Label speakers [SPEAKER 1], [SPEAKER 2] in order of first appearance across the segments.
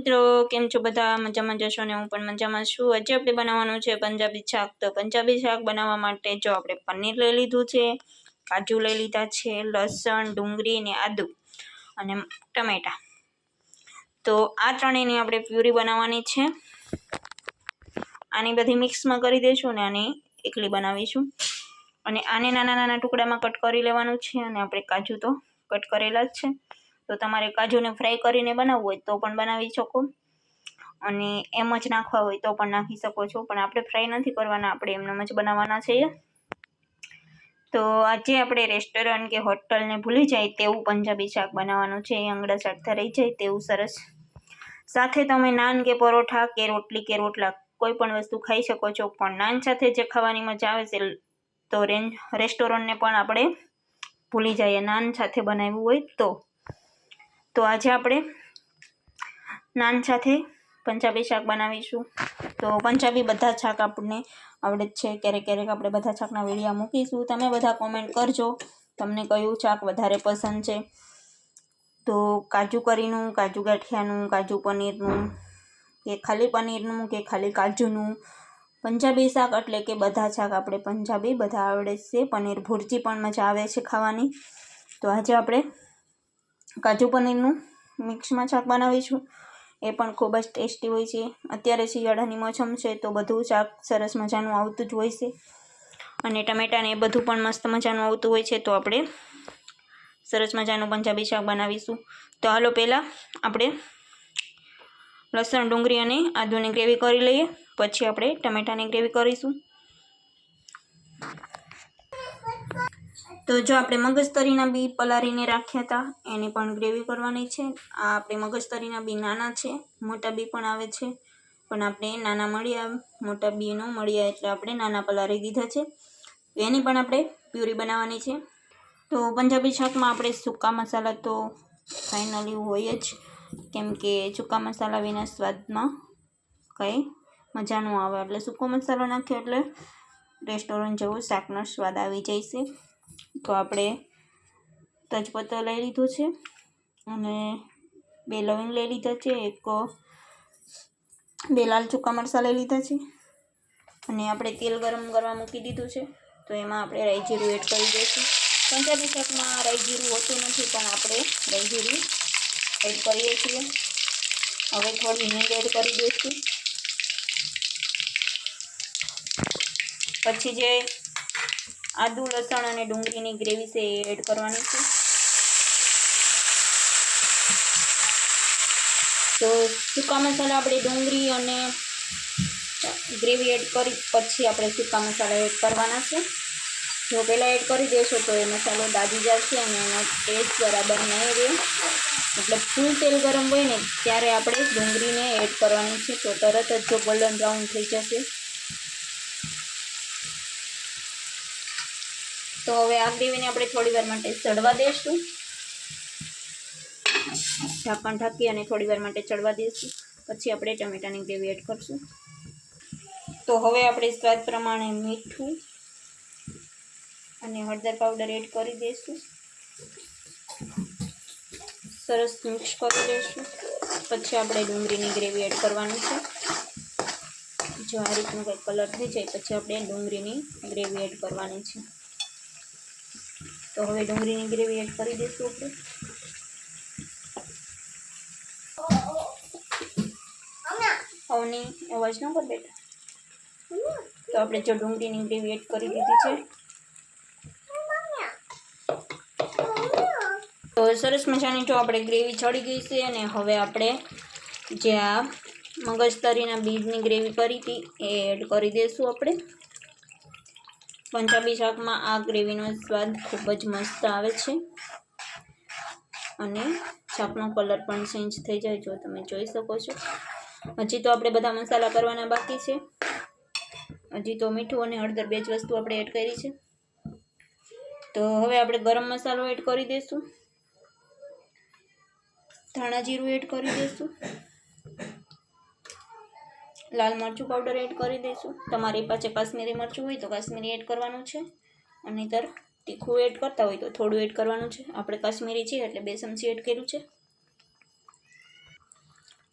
[SPEAKER 1] મિત્રો, કેમ છો બધા? મજામાં જશો ને હું પણ મજામાં છું. આજે આપણે બનાવવાનું છે પંજાબી શાક. તો પંજાબી શાક બનાવવા માટે જો આપણે પનીર લઈ લીધું છે, કાજુ લઈ લીધા છે, લસણ, ડુંગળી ને આદુ અને ટમેટા. તો આ ત્રણેયની આપણે પ્યુરી બનાવવાની છે. આની બધી મિક્સમાં કરી દઈશું ને આની એકલી બનાવીશું. અને આને નાના નાના ટુકડામાં કટ કરી લેવાનું છે અને આપણે કાજુ તો કટ કરેલા જ છે. તો તમારે કાજુને ફ્રાય કરીને બનાવવું હોય તો પણ બનાવી શકો. અને એમ જ નાખવા હોય તો પણ નાખી શકો છો. પણ આપણે ફ્રાય નથી કરવાના, આપણે એમનેમ જ બનાવવાના છીએ. તો આજે આપણે રેસ્ટોરન્ટ કે હોટલને ભૂલી જાય તેવું પંજાબી શાક બનાવવાનું છે. એ આંગળા ચાટતા રહી જાય તેવું સરસ. સાથે તમે નાન કે પરોઠા કે રોટલી કે રોટલા કોઈ પણ વસ્તુ ખાઈ શકો છો. પણ નાન સાથે જે ખાવાની મજા આવે છે, તો રેસ્ટોરન્ટને પણ આપણે ભૂલી જઈએ. નાન સાથે બનાવ્યું હોય તો. તો આજે આપણે નાન સાથે પંજાબી શાક બનાવીશું. તો પંજાબી બધા શાક આપણને આવડે જ છે. ક્યારેક ક્યારેક આપણે બધા શાકના વિડીયા મૂકીશું. તમે બધા કોમેન્ટ કરજો. તમને કયું શાક વધારે પસંદ છે? તો કાજુ કરીનું, કાજુ ગાંઠિયાનું, કાજુ પનીરનું કે ખાલી પનીરનું કે ખાલી કાજુનું? પંજાબી શાક એટલે કે બધા શાક આપણે પંજાબી બધા આવડે છે. પનીર ભુરજી પણ મજા આવે છે ખાવાની. તો આજે આપણે કાજુ પનીરનું મિક્સમાં શાક બનાવીશું એ પણ ખૂબ જ ટેસ્ટી હોય છે. અત્યારે શિયાળાની મોસમ છે તો બધું શાક સરસ મજાનું આવતું જ હોય છે. અને ટમેટાને એ બધું પણ મસ્ત મજાનું આવતું હોય છે તો આપણે સરસ મજાનું પંજાબી શાક બનાવીશું. તો હાલો પહેલાં આપણે લસણ, ડુંગળી અને આદુની ગ્રેવી કરી લઈએ. પછી આપણે ટમેટાની ગ્રેવી કરીશું. તો જો આપણે મગજતરીના બી પલાળીને રાખ્યા હતા, એને પણ ગ્રેવી કરવાની છે. આ આપણે મગજતરીના બી નાના છે, મોટા બી પણ આવે છે. પણ આપણે નાના મળ્યા, મોટા બીનો મળ્યા એટલે આપણે નાના પલાળી દીધા છે. એની પણ આપણે પ્યુરી બનાવવાની છે. તો પંજાબી શાકમાં આપણે સૂકા મસાલા તો ફાઇનલી હોય જ. કેમ કે સૂકા મસાલા વિના સ્વાદમાં કંઈ મજા ન આવે. એટલે સૂકો મસાલો નાખ્યો એટલે રેસ્ટોરન્ટ જેવો શાકનો સ્વાદ આવી જાય છે તો આપણે તજપત્ર લઈ લીધું છે અને બે લવિંગ લઈ લીધા છે, એક બે લાલ ચૂકા મરચાં લઈ લીધા છે અને આપણે તેલ ગરમ કરવા મૂકી દીધું છે. તો એમાં આપણે રાઈ જીરું એડ કરી દઈશું. પંજાબી શાકમાં રાઈ જીરું હોતું નથી, પણ આપણે રાઈ જીરું એડ કરીએ છીએ. હવે થોડી હિંગ એડ કરી દઈશું. પછી જે આદુ, લસણ અને ડુંગળીની ગ્રેવી છે એ એડ કરવાની છે. તો સૂકા મસાલા આપણે ડુંગળી અને ગ્રેવી એડ કરી પછી આપણે સૂકા મસાલા એડ કરવાના છે. જો પહેલાં એડ કરી દેશો તો એ મસાલો દાજી જશે અને એનો ટેસ્ટ બરાબર નહીં રહે. એટલે ફૂલ તેલ ગરમ હોય ને ત્યારે આપણે ડુંગળીને એડ કરવાની છે તો તરત જ જો ગોલ્ડન બ્રાઉન થઈ જશે. તો હવે આ ગ્રેવીને આપણે થોડી વાર માટે ચડવા દઈશું ઢાંકણ ઢાંકી અને થોડી વાર માટે ચડવા દઈશું પછી આપણે ટમેટાની ગ્રેવી એડ કરશું. તો હવે આપણે સ્વાદ પ્રમાણે મીઠું અને હળદર પાવડર એડ કરી દઈશું સરસ મિક્સ કરી દઈશું પછી આપણે ડુંગળીની ગ્રેવી એડ કરવાની છે. જો આ રીતનો કંઈક કલર થઈ જાય, પછી આપણે ડુંગળીની ગ્રેવી એડ કરવાની છે. તો હવે ડુંગળીની ગ્રેવી એડ કરી દઈશું આપણે. અવની અવાજ ન કર બેટા. તો આપણે જો ડુંગળીની ગ્રેવી એડ કરી દીધી છે. તો સરસ મજાની જો આપણે ગ્રેવી ચડી ગઈ છે અને હવે આપણે જે આ મગજતરીના બીજની ગ્રેવી કરી હતી એ એડ કરી દઈશું આપણે. પંજાબી શાકમાં આ ગ્રેવીનો સ્વાદ ખૂબ જ મસ્ત આવે છે. અને શાકનો કલર પણ ચેન્જ થઈ જાય જો તમે જોઈ શકો છો. હજી તો આપણે બધા મસાલા કરવાના બાકી છે. હજી તો મીઠું અને હળદર બે જ વસ્તુ આપણે એડ કરી છે. તો હવે આપણે ગરમ મસાલો એડ કરી દઈશું. ધાણા જીરું એડ કરી દઈશું. લાલ મરચું પાવડર એડ કરી દઈશું. તમારી પાસે કાશ્મીરી મરચું હોય તો કાશ્મીરી એડ કરવાનું છે. નહીંતર તીખું એડ કરતા હોય તો થોડું એડ કરવાનું છે. આપણે કાશ્મીરી છીએ એટલે બે ચમચી એડ કર્યું છે.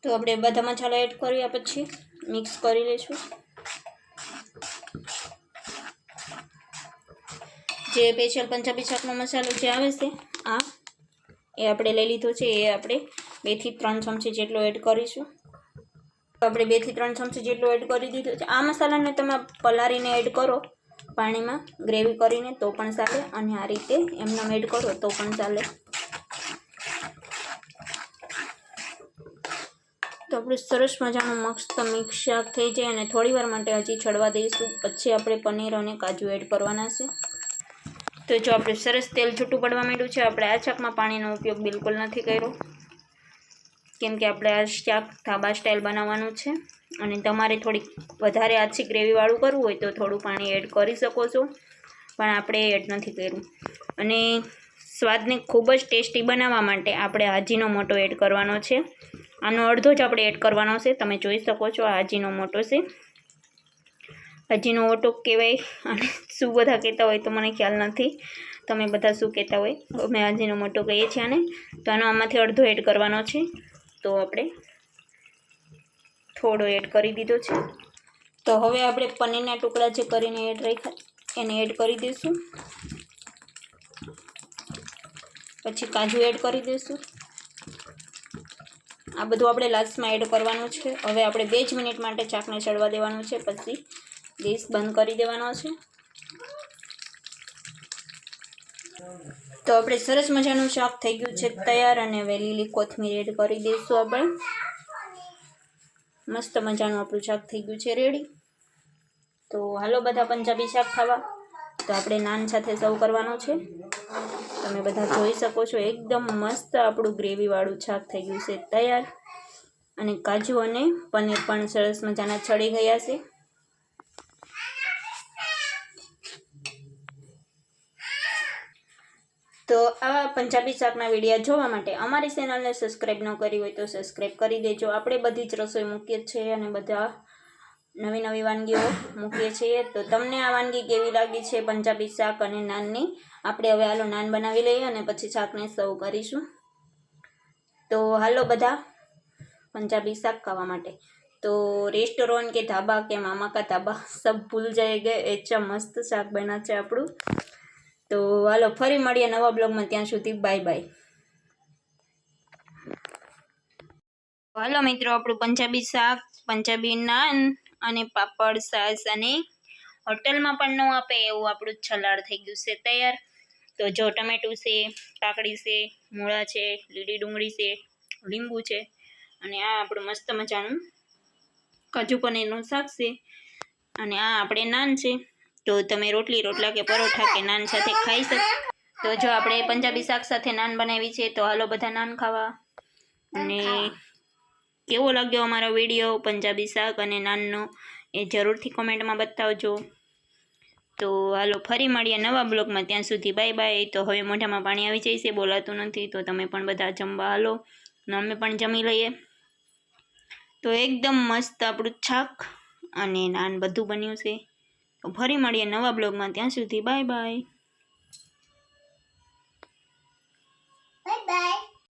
[SPEAKER 1] તો આપણે બધા મસાલા એડ કર્યા પછી મિક્સ કરી લઈશું. જે સ્પેશિયલ પંજાબી શાકનો મસાલો જે આવે છે, આ એ આપણે લઈ લીધો છે. એ આપણે બેથી ત્રણ ચમચી જેટલો એડ કરીશું. આપણે બેથી ત્રણ ચમચી જેટલું એડ કરી દીધું છે. આ મસાલાને તમે પલાળીને એડ કરો પાણીમાં ગ્રેવી કરીને તો પણ ચાલે અને આ રીતે એમને એડ કરો તો પણ ચાલે. તો આપણું સરસ મજાનું મસ્ત મિક્સ શાક થઈ જાય અને થોડી વાર માટે હજી છડવા દઈશું. પછી આપણે પનીર અને કાજુ એડ કરવાના છે. તો જો આપણે સરસ તેલ છૂટું પડવા માંડ્યું છે, આપણે આ શાકમાં પાણીનો ઉપયોગ બિલકુલ નથી કર્યો. કેમ કે આપણે આ શાક ધાબા સ્ટાઇલ બનાવવાનું છે. અને તમારે થોડીક વધારે આછી ગ્રેવીવાળું કરવું હોય તો થોડું પાણી એડ કરી શકો છો. પણ આપણે એડ નથી કર્યું. અને સ્વાદને ખૂબ જ ટેસ્ટી બનાવવા માટે આપણે હાજીનો મોટો એડ કરવાનો છે. આનો અડધો જ આપણે એડ કરવાનો છે. તમે જોઈ શકો છો આ હાજીનો મોટો છે. હાજીનો ઓટો કહેવાય અને શું બધા કહેતા હોય તો મને ખ્યાલ નથી. તમે બધા શું કહેતા હોય? અમે હાજીનો મોટો કહીએ છીએ આને. તો આનો આમાંથી અડધો એડ કરવાનો છે. તો આપણે થોડો એડ કરી દીધો છે. તો હવે આપણે પનીરના ટુકડા જે કરીને એડ રાખ્યા, એને એડ કરી દઈશું. પછી કાજુ એડ કરી દઈશું. આ બધું આપણે લાસ્ટમાં એડ કરવાનું છે. હવે આપણે બે જ મિનિટ માટે ચાકને ચડવા દેવાનું છે, પછી ગેસ બંધ કરી દેવાનો છે. તો આપણે સરસ મજાનું શાક થઈ ગયું છે તૈયાર અને વેલીલી કોથમીર એડ કરી દઈશું આપણે. મસ્ત મજાનું આપણું શાક થઈ ગયું છે રેડી તો હાલો બધા પંજાબી શાક ખાવા. તો આપણે નાન સાથે સર્વ કરવાનું છે. તમે બધા જોઈ શકો છો એકદમ મસ્ત આપણું ગ્રેવીવાળું શાક થઈ ગયું છે તૈયાર. અને કાજુ અને પનીર પણ સરસ મજાના ચડી ગયા છે. તો આવા પંજાબી શાકના વિડીયા જોવા માટે અમારી ચેનલને સબસ્ક્રાઈબ ન કરી હોય તો સબસ્ક્રાઈબ કરી દેજો. આપણે બધી જ રસોઈ મૂકીએ છીએ અને બધા નવી નવી વાનગીઓ મૂકીએ છીએ. તો તમને આ વાનગી કેવી લાગી છે પંજાબી શાક અને નાનની? આપણે હવે હાલો નાન બનાવી લઈએ અને પછી શાકને સર્વ કરીશું. તો હાલો બધા પંજાબી શાક ખાવા માટે. તો રેસ્ટોરન્ટ કે ધાબા કે મામા કા ધાબા, સબ ભૂલ જાયગે એચા મસ્ત શાક બના છે આપણું. તો હાલો, ફરી મળીએ નવા બ્લોગમાં. ત્યાં સુધી બાય બાય. હાલો મિત્રો, આપણું પંજાબી શાક, પંજાબી નાન અને પાપડ, સાસ અને હોટલમાં પણ ન આપે એવું આપણું છલાડ થઈ ગયું છે તૈયાર. તો જો ટમેટું છે, કાકડી છે, મૂળા છે, લીલી ડુંગળી છે, લીંબુ છે અને આ આપણું મસ્ત મજાનું કાજુ પનીરનું શાક છે અને આ આપણે નાન છે. તો તમે રોટલી, રોટલા કે પરોઠા કે નાન સાથે ખાઈ શકો તો જો આપણે પંજાબી શાક સાથે નાન બનાવી છે, તો હાલો બધા નાન ખાવા. અને કેવો લાગ્યો અમારો વીડિયો પંજાબી શાક અને નાનનો એ જરૂરથી કોમેન્ટમાં બતાવજો. તો હાલો ફરી મળીએ નવા બ્લોગમાં, ત્યાં સુધી બાય બાય. તો હવે મોઢામાં પાણી આવી જાય છે બોલાતું નથી, તો તમે પણ બધા જમવા હાલો. ને અમે પણ જમી લઈએ. તો એકદમ મસ્ત આપણું શાક અને નાન બધું બન્યું છે. ફરી મળીએ નવા બ્લોગમાં. ત્યાં સુધી બાય બાય.